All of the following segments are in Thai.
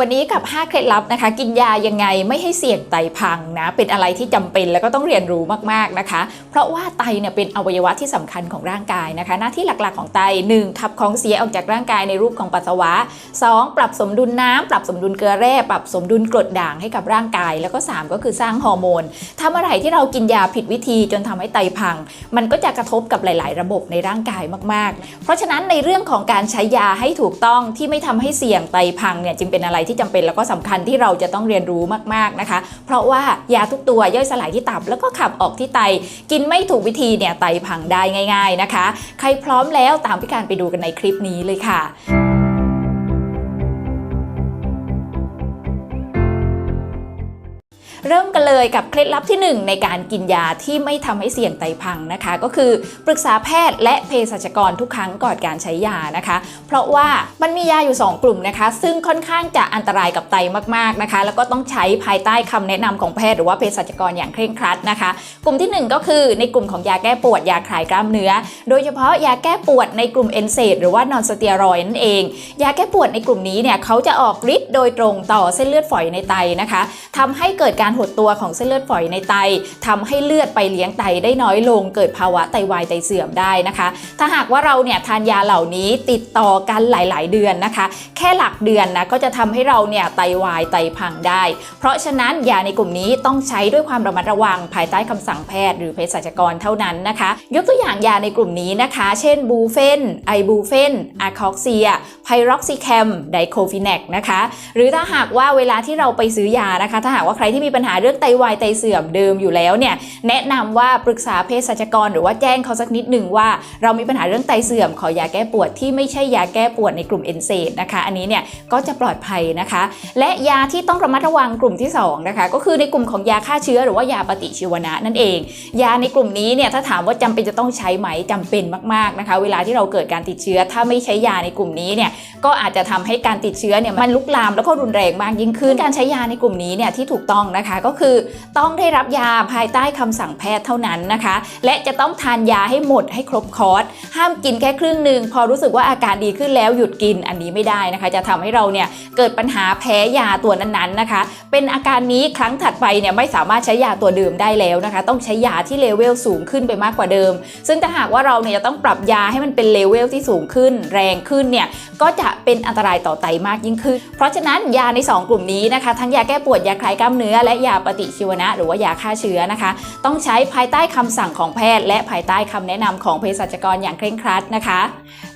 วันนี้กับ 5 เคล็ดลับนะคะ กินยายังไงไม่ให้เสี่ยงไตพังนะ เป็นอะไรที่จำเป็นแล้วก็ต้องเรียนรู้มากๆนะคะ เพราะว่าไตเนี่ยเป็นอวัยวะที่สำคัญของร่างกายนะคะ หน้าที่หลักๆของไต 1. ขับของเสียออกจากร่างกายในรูปของปัสสาวะ 2. ปรับสมดุลน้ำปรับสมดุลเกลือแร่ปรับสมดุลกรดด่างให้กับร่างกาย แล้วก็ 3 ก็คือสร้างฮอร์โมนถ้าเมื่อไรที่เรากินยาผิดวิธีจนทำให้ไตพัง มันก็จะกระทบกับหลาย ๆ ระบบในร่างกายมาก ๆ เพราะฉะนั้นในเรื่องของการใช้ยาให้ถูกต้องที่ไม่ทำให้เสี่ยงไตพังเนี่ยจึงเป็นอะไรที่จำเป็นแล้วก็สำคัญที่เราจะต้องเรียนรู้มากๆนะคะ เพราะว่ายาทุกตัวย่อยสลายที่ตับ แล้วก็ขับออกที่ไต กินไม่ถูกวิธีเนี่ยไตพังได้ง่าย ๆนะคะ ใครพร้อมแล้วตามพี่การไปดูกันในคลิปนี้เลยค่ะ เริ่มกันเลยกับเคล็ดลับที่ 1 ในการกินยาที่ไม่ทำให้เสี่ยงไตพังนะคะ ก็คือปรึกษาแพทย์และเภสัชกรทุกครั้งก่อนการใช้ยานะคะ เพราะว่ามันมียาอยู่ 2 กลุ่มนะคะ ซึ่งค่อนข้างจะอันตรายกับไตมากๆนะคะ แล้วก็ต้องใช้ภายใต้คำแนะนำของแพทย์หรือว่าเภสัชกรอย่างเคร่งครัดนะคะ กลุ่มที่ 1 ก็คือในกลุ่มของยาแก้ปวดยาคลายกล้ามเนื้อ โดยเฉพาะยาแก้ปวดในกลุ่มเอนเซดหรือว่านอนสเตียรอยด์นั่นเอง ยาแก้ปวดในกลุ่มนี้เนี่ยเขาจะออกฤทธิ์โดยตรงต่อเส้นเลือดฝอยในไตนะคะทำให้เกิดการหดตัวของเส้นเลือดฝอยในไตทำให้เลือดไปเลี้ยงไตได้น้อยลง เกิดภาวะไตวายไตเสื่อมได้นะคะ ถ้าหากว่าเราเนี่ยทานยาเหล่านี้ติดต่อกันหลาย ๆ เดือนนะคะ แค่หลักเดือนนะก็จะทำให้เราเนี่ยไตวายไตพังได้ เพราะฉะนั้นยาในกลุ่มนี้ต้องใช้ด้วยความระมัดระวังภายใต้คำสั่งแพทย์หรือเภสัชกรเท่านั้นนะคะ ยกตัวอย่างยาในกลุ่มนี้นะคะ เช่นบูเฟนไอบูเฟนอะคอกเซียไพร็อกซิแคมไดโคฟินแนกนะคะ หรือถ้าหากว่าเวลาที่เราไปซื้อยานะคะ ถ้าหากว่าใครที่มีปัญหาหาเรื่องไตวายไตเสื่อมเดิมอยู่แล้วเนี่ยแนะนำว่าปรึกษาเภสัชกร หรือว่าแจ้งเขาสักนิดหนึ่งว่า เรามีปัญหาเรื่องไตเสื่อมขอยาแก้ปวดที่ไม่ใช่ยาแก้ปวดในกลุ่มเอนเซดนะคะอันนี้เนี่ยก็จะปลอดภัยนะคะ และยาที่ต้องระมัดระวังกลุ่มที่สองนะคะก็คือในกลุ่มของยาฆ่าเชื้อหรือว่ายาปฏิชีวนะนั่นเอง ยาในกลุ่มนี้เนี่ยถ้าถามว่าจำเป็นจะต้องใช้ไหมจำเป็นมากๆนะคะ เวลาที่เราเกิดการติดเชื้อ ถ้าไม่ใช้ยาในกลุ่มนี้เนี่ยก็อาจจะทำให้การติดเชื้อเนี่ยมันลุกลามแล้วก็รุนแรงมากยิ่งขึ้นการใช้ยาในกลุ่มนี้เนี่ยที่ถูกต้องนะคะก็คือต้องได้รับยาภายใต้คำสั่งแพทย์เท่านั้นนะคะ และจะต้องทานยาให้หมดให้ครบคอร์สห้ามกินแค่ครึ่งหนึ่งพอรู้สึกว่าอาการดีขึ้นแล้วหยุดกินอันนี้ไม่ได้นะคะ จะทำให้เราเนี่ยเกิดปัญหาแพ้ยาตัวนั้นๆนะคะ เป็นอาการนี้ครั้งถัดไปเนี่ยไม่สามารถใช้ยาตัวเดิมได้แล้วนะคะ ต้องใช้ยาที่เลเวลสูงขึ้นไปมากกว่าเดิม ซึ่งถ้าหากว่าเราเนี่ยจะต้องปรับยาให้มันเป็นเลเวลที่สูงขึ้น แรงขึ้นเนี่ยก็จะเป็นอันตรายต่อไตมากยิ่งขึ้น เพราะฉะนั้นยาใน 2 กลุ่มนี้นะคะ ทั้งยาแก้ปวดยาคลายกล้ามเนื้อและยาปฏิชีวนะ หรือว่ายาฆ่าเชื้อนะคะ ต้องใช้ภายใต้คำสั่งของแพทย์ และภายใต้คำแนะนำของเภสัชกรอย่างเคร่งครัดนะคะ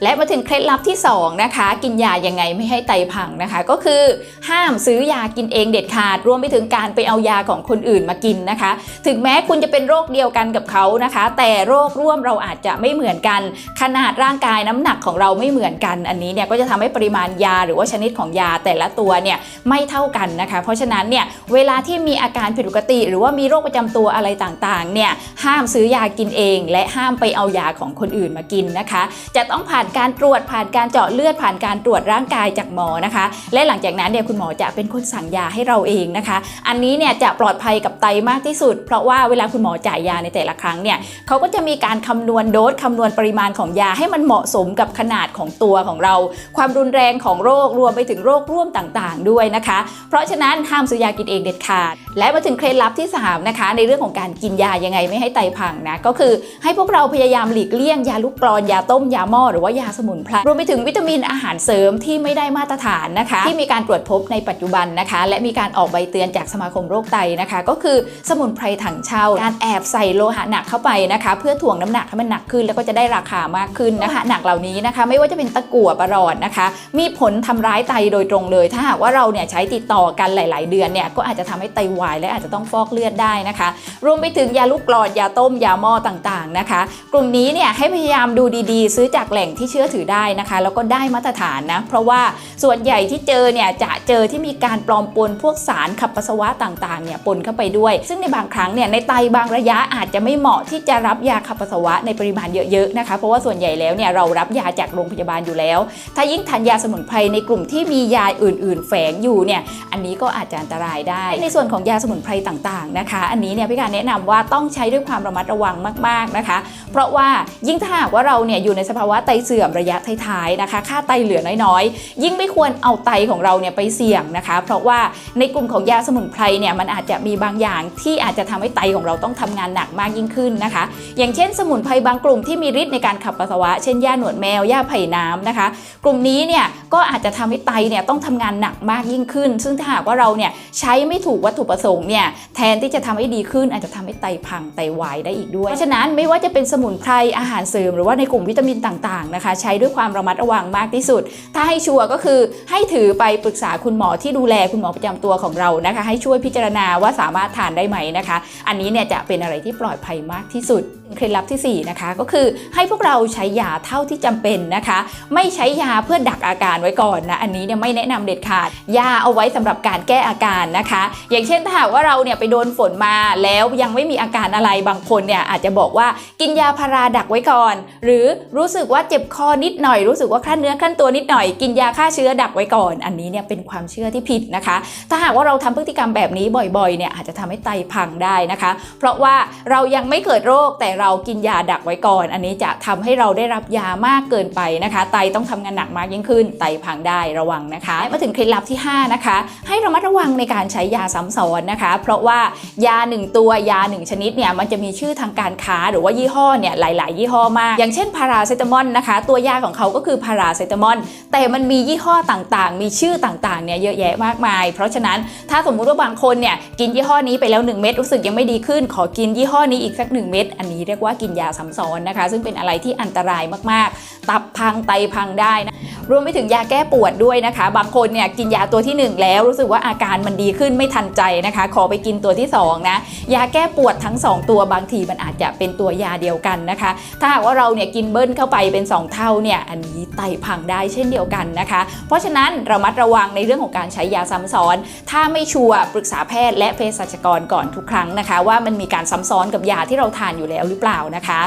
และมาถึงเคล็ดลับที่สองนะคะ กินยายังไงไม่ให้ไตพังนะคะ ก็คือห้ามซื้อยากินเองเด็ดขาด รวมไปถึงการไปเอายาของคนอื่นมากินนะคะ ถึงแม้คุณจะเป็นโรคเดียวกันกับเขานะคะ แต่โรคร่วมเราอาจจะไม่เหมือนกัน ขนาดร่างกายน้ำหนักของเราไม่เหมือนกัน อันนี้เนี่ยก็จะทำให้ปริมาณยาหรือว่าชนิดของยาแต่ละตัวเนี่ยไม่เท่ากันนะคะ เพราะฉะนั้นเนี่ยเวลาที่มีอาการผิดปกติ หรือว่ามีโรคประจำตัวอะไรต่างๆเนี่ยห้ามซื้อยากินเอง และห้ามไปเอายาของคนอื่นมากินนะคะ จะต้องผ่านการตรวจผ่านการเจาะเลือดผ่านการตรวจร่างกายจากหมอนะคะ และหลังจากนั้นเนี่ยคุณหมอจะเป็นคนสั่งยาให้เราเองนะคะ อันนี้เนี่ยจะปลอดภัยกับไตมากที่สุด เพราะว่าเวลาคุณหมอจ่ายยาในแต่ละครั้งเนี่ยเขาก็จะมีการคำนวณโดสคำนวณปริมาณของยาให้มันเหมาะสมกับขนาดของตัวของเรา ความรุนแรงของโรครวมไปถึงโรคร่วมต่างๆ ด้วยนะคะ เพราะฉะนั้นห้ามซื้อยากินเองเด็ดขาดและมาถึงเคล็ดลับที่สามนะคะในเรื่องของการกินยายังไงไม่ให้ไตพังนะก็คือให้พวกเราพยายามหลีกเลี่ยงยาลูกกรอนยาต้มยาหม้อหรือว่ายาสมุนไพรรวมไปถึงวิตามินอาหารเสริมที่ไม่ได้มาตรฐานนะคะ ที่มีการตรวจพบในปัจจุบันนะคะ และมีการออกใบเตือนจากสมาคมโรคไตนะคะ ก็คือสมุนไพรถังเช่า การแอบใส่โลหะหนักเข้าไปนะคะ เพื่อถ่วงน้ำหนักให้มันหนักขึ้น แล้วก็จะได้ราคามากขึ้นนะคะหนักเหล่านี้นะคะ ไม่ว่าจะเป็นตะกั่วประหลอดนะคะ มีผลทำร้ายไตโดยตรงเลย ถ้าหากว่าเราเนี่ยใช้ติดต่อกันหลาย ๆ เดือนเนี่ยก็อาจจะทำให้ไตวาย และอาจจะต้องฟอกเลือดได้นะคะ รวมไปถึงยาลูกกรอนยาต้มยาหม้อต่างๆนะคะ กลุ่มนี้เนี่ยให้พยายามดูดีๆ ซื้อจากแหล่งที่เชื่อถือได้นะคะ แล้วก็ได้มาตรฐานนะเพราะว่าส่วนใหญ่ที่เจอเนี่ยจะเจอที่มีการปลอมปนพวกสารขับปัสสาวะต่างๆเนี่ยปนเข้าไปด้วย ซึ่งในบางครั้งเนี่ยในไตบางระยะอาจจะไม่เหมาะที่จะรับยาขับปัสสาวะในปริมาณเยอะๆนะคะ เพราะว่าส่วนใหญ่แล้วเนี่ยเรารับยาจากโรงพยาบาลอยู่แล้ว ถ้ายิ่งทานยาสมุนไพรในกลุ่มที่มียาอื่น ๆ แฝงอยู่เนี่ยอันนี้ก็อาจจะอันตรายได้ ในส่วนของยาสมุนไพรต่างๆนะคะ อันนี้เนี่ยพี่การแนะนำว่าต้องใช้ด้วยความระมัดระวังมากๆนะคะ เพราะว่ายิ่งถ้าหากว่าเราเนี่ยอยู่ในสภาวะไตเสื่อมระยะท้ายๆนะคะ ค่าไตเหลือน้อยๆ ยิ่งไม่ควรเอาไตของเราเนี่ยไปเสี่ยงนะคะ เพราะว่าในกลุ่มของยาสมุนไพรเนี่ยมันอาจจะมีบางอย่างที่อาจจะทำให้ไตของเราต้องทำงานหนักมากยิ่งขึ้นนะคะ อย่างเช่น สมุนไพรบางกลุ่มที่มีฤทธิ์ในการขับปัสสาวะ เช่นหญ้าหนวดแมวหญ้าไผ่น้ำนะคะ กลุ่มนี้เนี่ยก็อาจจะทำให้ไตเนี่ยต้องทำงานหนักมากยิ่งขึ้น ซึ่งถ้าหากว่าเราเนี่ยใช้ไม่ถูกวัตถุประสงค์เนี่ยแทนที่จะทำให้ดีขึ้นอาจจะทำให้ไตพังไตวายได้อีกด้วย เพราะฉะนั้นไม่ว่าจะเป็นสมุนไพรอาหารเสริม หรือว่าในกลุ่มวิตามินต่างๆนะคะ ใช้ด้วยความระมัดระวังมากที่สุด ถ้าให้ชัวร์ก็คือให้ถือไปปรึกษาคุณหมอที่ดูแลคุณหมอประจำตัวของเรานะคะ ให้ช่วยพิจารณาว่าสามารถทานได้ไหมนะคะ อันนี้เนี่ยจะเป็นอะไรที่ปลอดภัยมากที่สุด เคล็ดลับทีสี่ 4 นะคะ ก็คือให้พวกเราใช้ยาเท่าที่จำเป็นนะคะ ไม่ใช้ยาเพื่อดักอาการไว้ก่อนนะ อันนี้เนี่ยไม่แนะนำเด็ดขาด ยาเอาไว้สำหรับการแก้อาการนะคะ อย่างเช่นถ้าหากว่าเราเนี่ยไปโดนฝนมาแล้วยังไม่มีอาการอะไรบางคนเนี่ยอาจจะบอกว่ากินยาพาราดักไว้ก่อน หรือรู้สึกว่าเจ็บคอนิดหน่อยรู้สึกว่าขั้นเนื้อขั้นตัวนิดหน่อยกินยาฆ่าเชื้อดักไว้ก่อน อันนี้เนี่ยเป็นความเชื่อที่ผิดนะคะ ถ้าหากว่าเราทำพฤติกรรมแบบนี้บ่อยๆเนี่ยอาจจะทำให้ไตพังได้นะคะ เพราะว่าเรายังไม่เกิดโรคแต่เรากินยาดักไว้ก่อน อันนี้จะทำให้เราได้รับยามากเกินไปนะคะ ไตต้องทำงานหนักมากยิ่งขึ้น ไตพังได้ระวังนะคะ มาถึงเคล็ดลับที่ 5 นะคะ ให้ระมัดระวังในการใช้ยาซ้ำซ้อนนะคะ เพราะว่ายา 1 ตัวยา 1 ชนิดเนี่ยมันจะมีชื่อทางการค้าหรือว่ายี่ห้อเนี่ยหลาย ๆ ยี่ห้อมาก อย่างเช่นพาราเซตามอลนะคะ ตัวยาของเขาก็คือพาราเซตามอลแต่มันมียี่ห้อต่างๆ มีชื่อต่างๆเนี่ยเยอะแยะมากมาย เพราะฉะนั้นถ้าสมมุติว่าบางคนเนี่ยกินยี่ห้อนี้ไปแล้ว 1 เม็ดรู้สึกยังไม่ดีขึ้น ขอกินยี่ห้อนี้อีกสัก 1 เม็ดอันนี้เรียกว่ากินยาซ้ำซ้อนนะคะ ซึ่งเป็นอะไรที่อันตรายมากๆ ตับพังไตพังได้นะรวมไปถึงยาแก้ปวดด้วยนะคะ บางคนเนี่ยกินยาตัวทีหนึ่1 แล้วรู้สึกว่าอาการมันดีขึ้นไม่ทันใจนะคะ ขอไปกินตัวที่2นะยาแก้ปวดทั้ง 2 ตัวบางทีมันอาจจะเป็นตัวยาเดียวกันนะคะ ถ้าหากว่าเราเนี่ยกินเบิ้ลเข้าไปเป็น 2 เท่าเนี่ยอันนี้ไตพังได้เช่นเดียวกันนะคะ เพราะฉะนั้นระมัดระวังในเรื่องของการใช้ยาซ้ำซ้อน ถ้าไม่ชัวร์ปรึกษาแพทย์และเภสัชกรก่อนทุกครั้งนะคะ ว่ามันมีการซ้ำซ้อนกับยาที่เราทานอยู่แล้วหรือเปล่านะคะ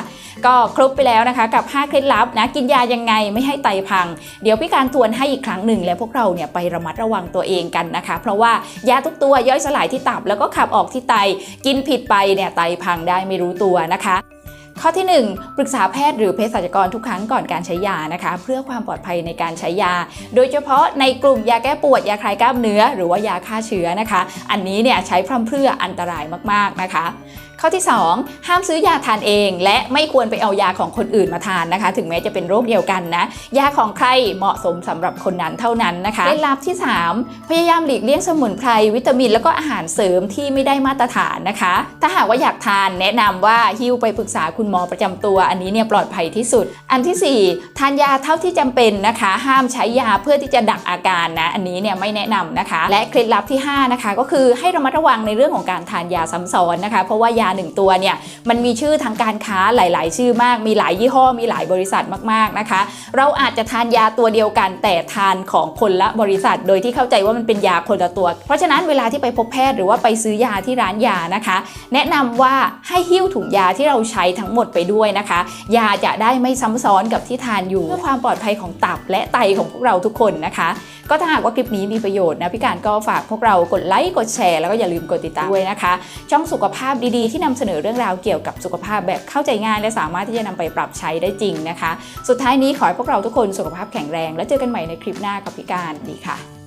ก็ครบไปแล้วนะคะกับ 5 เคล็ดลับนะกินยายังไงไม่ให้ไตพัง เดี๋ยวพี่การทวนให้อีกครั้งหนึ่ง แล้วพวกเราเนี่ยไประมัดระวังตัวเองกันนะคะ เพราะว่ายาทุกตัวย่อยสลายที่ตับแล้วก็ขับออกที่ไต กินผิดไปเนี่ยไตพังได้ไม่รู้ตัวนะคะข้อที่ 1 ปรึกษาแพทย์หรือเภสัชกรทุกครั้งก่อนการใช้ยานะคะ เพื่อความปลอดภัยในการใช้ยา โดยเฉพาะในกลุ่มยาแก้ปวดยาคลายกล้ามเนื้อ หรือว่ายาฆ่าเชื้อนะคะ อันนี้เนี่ยใช้พร่ำเพรื่ออันตรายมากๆนะคะ ข้อที่ 2 ห้ามซื้อยาทานเอง และไม่ควรไปเอายาของคนอื่นมาทานนะคะ ถึงแม้จะเป็นโรคเดียวกันนะ ยาของใครเหมาะสมสำหรับคนนั้นเท่านั้นนะคะเคล็ดลับที่ 3 พยายามหลีกเลี่ยงสมุนไพรวิตามิน แล้วก็อาหารเสริมที่ไม่ได้มาตรฐานนะคะ ถ้าหากว่าอยากทานแนะนำว่าหิ้วไปปรึกษาคุณหมอประจำตัว อันนี้เนี่ยปลอดภัยที่สุด อันทีสี่4 ทานยาเท่าที่จำเป็นนะคะ ห้ามใช้ยาเพื่อที่จะดักอาการนะ อันนี้เนี่ยไม่แนะนำนะคะ และเคล็ดลับที่ 5 นะคะ ก็คือให้ระมัดระวังในเรื่องของการทานยาซ้ำซ้อนนะคะ เพราะว่ายาหนึ่งตัวเนี่ยมันมีชื่อทางการค้าหลาย ๆ ชื่อมาก มีหลายยี่ห้อมีหลายบริษัทมาก ๆ นะคะ เราอาจจะทานยาตัวเดียวกัน แต่ทานของคนละบริษัท โดยที่เข้าใจว่ามันเป็นยาคนละตัว เพราะฉะนั้นเวลาที่ไปพบแพทย์หรือว่าไปซื้อยาที่ร้านยานะคะ แนะนำว่าให้หิ้วถุงยาที่เราใช้ทั้งหมดไปด้วยนะคะ ยาจะได้ไม่ซ้ำซ้อนกับที่ทานอยู่เพื่อความปลอดภัยของตับและไตของพวกเราทุกคนนะคะ ก็ถ้าหากว่าคลิปนี้มีประโยชน์นะพี่การก็ฝากพวกเรากดไลค์กดแชร์แล้วก็อย่าลืมกดติดตามด้วยนะคะ ช่องสุขภาพดีๆที่นำเสนอเรื่องราวเกี่ยวกับสุขภาพแบบเข้าใจง่าย และสามารถที่จะนำไปปรับใช้ได้จริงนะคะ สุดท้ายนี้ขอให้พวกเราทุกคนสุขภาพแข็งแรง แล้วเจอกันใหม่ในคลิปหน้ากับพี่การดีค่ะ